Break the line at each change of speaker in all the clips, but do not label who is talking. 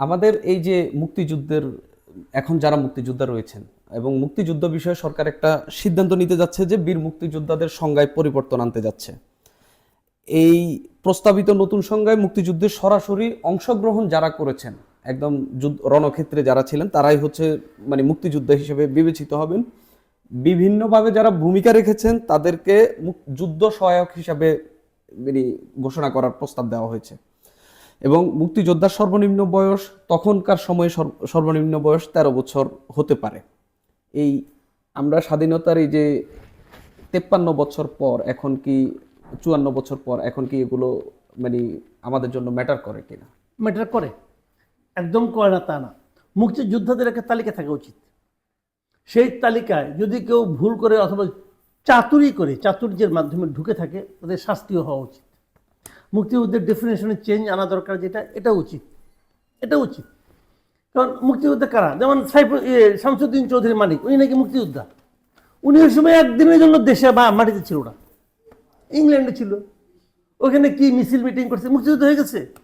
আমাদের এই যে মুক্তিযুদ্ধের, এখন যারা মুক্তিযোদ্ধা রয়েছেন এবং মুক্তিযুদ্ধ বিষয়ে সরকার একটা সিদ্ধান্ত নিতে যাচ্ছে যে বীর মুক্তিযোদ্ধাদের সংজ্ঞায় পরিবর্তন আনতে যাচ্ছে। এই প্রস্তাবিত নতুন সংজ্ঞায় মুক্তিযুদ্ধে সরাসরি অংশগ্রহণ যারা করেছেন, একদম যুদ্ধ, রণক্ষেত্রে যারা ছিলেন, তারাই হচ্ছে মানে মুক্তিযোদ্ধা হিসেবে বিবেচিত হবেন। বিভিন্নভাবে যারা ভূমিকা রেখেছেন, তাদেরকে যুদ্ধ সহায়ক হিসাবে মানে ঘোষণা করার প্রস্তাব দেওয়া হয়েছে। এবং মুক্তিযোদ্ধার সর্বনিম্ন বয়স তখনকার সময়ে সর্ব- সর্বনিম্ন বয়স তেরো বছর হতে পারে। এই আমরা স্বাধীনতার এই যে তেপ্পান্ন বছর পর এখন কি, চুয়ান্ন বছর পর এখন কি এগুলো মানে আমাদের জন্য ম্যাটার করে কিনা?
ম্যাটার করে। একদম করে না তা না। মুক্তিযোদ্ধাদের একটা তালিকা থাকা উচিত। সেই তালিকায় যদি কেউ ভুল করে অথবা চাতুরি করে, চাতুর্যের মাধ্যমে ঢুকে থাকে, তাদের শাস্তিও হওয়া উচিত। মুক্তিযুদ্ধের ডেফিনেশনে চেঞ্জ আনা দরকার যেটা, এটা উচিত। এটা উচিত। কারণ মুক্তিযোদ্ধা কারা? যেমন সাইফ শামসুদ্দিন চৌধুরী মানিক উনি নাকি মুক্তিযোদ্ধা। উনি ওই সময় একদিনের জন্য দেশে বা মাটিতে ছিল না। ইংল্যান্ডে ছিল। ওখানে কি মিছিল মিটিং করছে? মুক্তিযুদ্ধ হয়ে গেছে।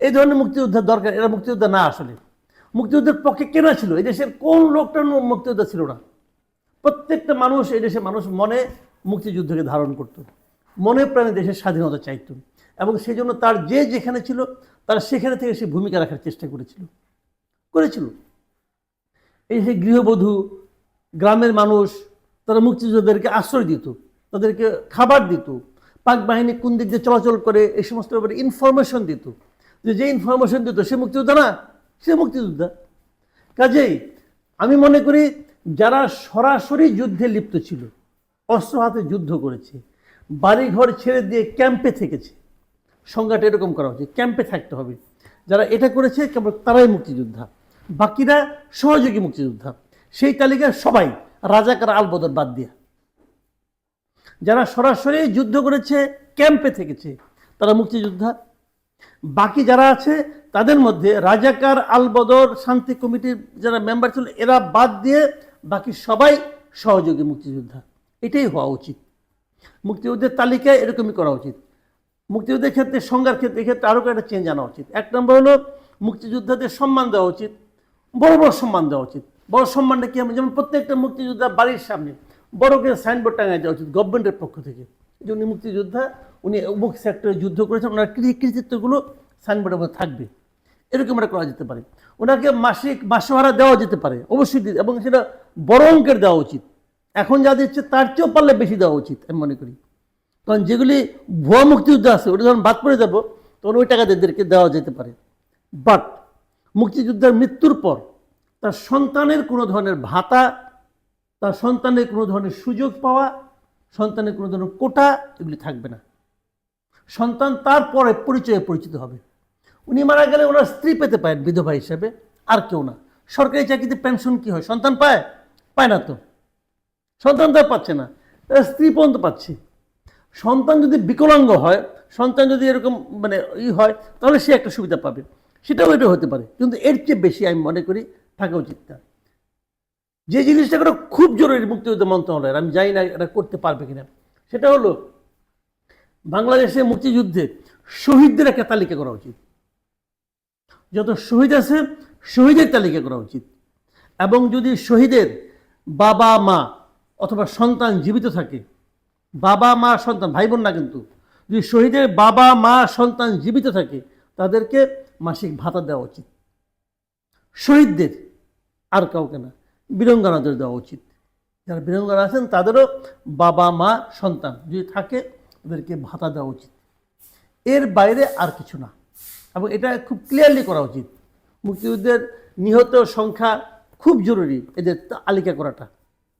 এই ধরনের মুক্তিযোদ্ধার দরকার, এরা মুক্তিযোদ্ধা না আসলে। মুক্তিযুদ্ধের পক্ষে কেনা ছিল? এই দেশের কোন লোকটা মুক্তিযোদ্ধা ছিল না। প্রত্যেকটা মানুষ এই দেশের মানুষ মনে মুক্তিযুদ্ধকে ধারণ করত। মনে প্রাণে দেশের স্বাধীনতা চাইত। এবং সেই জন্য তার যে যেখানে ছিল, তার সেখানে থেকে সে ভূমিকা রাখার চেষ্টা করেছিল। করেছিল। এই যে গৃহবধূ, গ্রামের মানুষ, তারা মুক্তিযোদ্ধাদেরকে আশ্রয় দিত, তাদেরকে খাবার দিত, পাক বাহিনী কোন দিক দিয়ে চলাচল করে, এই সমস্ত ব্যাপারে ইনফরমেশন দিত। যে যে ইনফরমেশন দিত, সে মুক্তিযোদ্ধা না, সে মুক্তিযোদ্ধা। কাজেই আমি মনে করি, যারা সরাসরি যুদ্ধে লিপ্ত ছিল, অস্ত্র হাতে যুদ্ধ করেছে, বাড়িঘর ছেড়ে দিয়ে ক্যাম্পে থেকেছে সংজ্ঞাটা এরকম করা উচিত ক্যাম্পে থাকতে হবে। যারা এটা করেছে, কেবল তারাই মুক্তিযোদ্ধা। বাকিরা সহযোগী মুক্তিযোদ্ধা। সেই তালিকায় সবাই, রাজাকার আলবদর বাদ দিয়া। যারা সরাসরি যুদ্ধ করেছে, ক্যাম্পে থেকেছে, তারা মুক্তিযোদ্ধা। বাকি যারা আছে, তাদের মধ্যে রাজাকার আলবদর শান্তি কমিটির যারা মেম্বার ছিল, এরা বাদ দিয়ে বাকি সবাই সহযোগী মুক্তিযোদ্ধা। এটাই হওয়া উচিত। মুক্তিযুদ্ধের তালিকায় এরকমই করা উচিত। মুক্তিযুদ্ধের ক্ষেত্রে সংজ্ঞার ক্ষেত্রে এক্ষেত্রে আরও একটা চেঞ্জ আনা উচিত। এক নম্বর হলো, মুক্তিযোদ্ধাদের সম্মান দেওয়া উচিত। বড় বড় সম্মান দেওয়া উচিত। বড় সম্মানটা কি যেমন প্রত্যেকটা মুক্তিযোদ্ধা বাড়ির সামনে বড় করে সাইনবোর্ড টাঙায় দেওয়া উচিত গভর্নমেন্টের পক্ষ থেকে। যে উনি মুক্তিযোদ্ধা, উনি অমুক সেক্টরে যুদ্ধ করেছেন, ওনার কৃতিত্বগুলো সাইনবোর্ডের মধ্যে থাকবে। এরকম একটা করা যেতে পারে। ওনাকে মাসিক মাসোহারা দেওয়া যেতে পারে, অবশ্যই এবং সেটা বড় অঙ্কের দেওয়া উচিত। এখন যা দিচ্ছে, তার চেয়েও পারলে বেশি দেওয়া উচিত, আমি মনে করি। কারণ যেগুলি ভুয়া মুক্তিযুদ্ধ আছে, ওটা যখন বাদ পড়ে যাব, তখন ওই টাকা এদেরকে দেওয়া যেতে পারে। বাট মুক্তিযোদ্ধার মৃত্যুর পর তার সন্তানের কোনো ধরনের ভাতা, তার সন্তানের কোনো ধরনের সুযোগ পাওয়া, সন্তানের কোনো ধরনের কোটা, এগুলি থাকবে না। সন্তান তারপরে পরিচয়ে পরিচিত হবে। উনি মারা গেলে ওনার স্ত্রী পেতে পারেন বিধবা হিসেবে, আর কেউ না। সরকারি চাকরিতে পেনশন কি হয়? সন্তান পায়? পায় না তো। সন্তান তো পাচ্ছে না। স্ত্রী পর্যন্ত পাচ্ছে। সন্তান যদি বিকলাঙ্গ হয়, সন্তান যদি এরকম মানে ই হয়, তাহলে সে একটা সুবিধা পাবে। সেটাও এটা হতে পারে, কিন্তু এর চেয়ে বেশি আমি মনে করি থাকা উচিত না। যে জিনিসটা করা খুব জরুরি মুক্তিযুদ্ধ মন্ত্রণালয়ের, আমি জানি না এটা করতে পারবে কিনা। সেটা হলো বাংলাদেশের মুক্তিযুদ্ধে শহীদদের একটা তালিকা করা উচিত। যত শহীদ আছে, শহীদের তালিকা করা উচিত। এবং যদি শহীদের বাবা মা অথবা সন্তান জীবিত থাকে বাবা, মা, সন্তান ভাই বোন না কিন্তু। যদি শহীদের বাবা, মা, সন্তান জীবিত থাকে, তাদেরকে মাসিক ভাতা দেওয়া উচিত। শহীদদের আর কাউকে না বীরঙ্গনাদের দেওয়া উচিত। যারা বীরঙ্গনা আছেন, তাদেরও বাবা, মা, সন্তান যদি থাকে, তাদেরকে ভাতা দেওয়া উচিত। এর বাইরে আর কিছু না। এবং এটা খুব ক্লিয়ারলি করা উচিত। মুক্তিযুদ্ধের নিহত সংখ্যা খুব জরুরি, এদের তালিকা করাটা।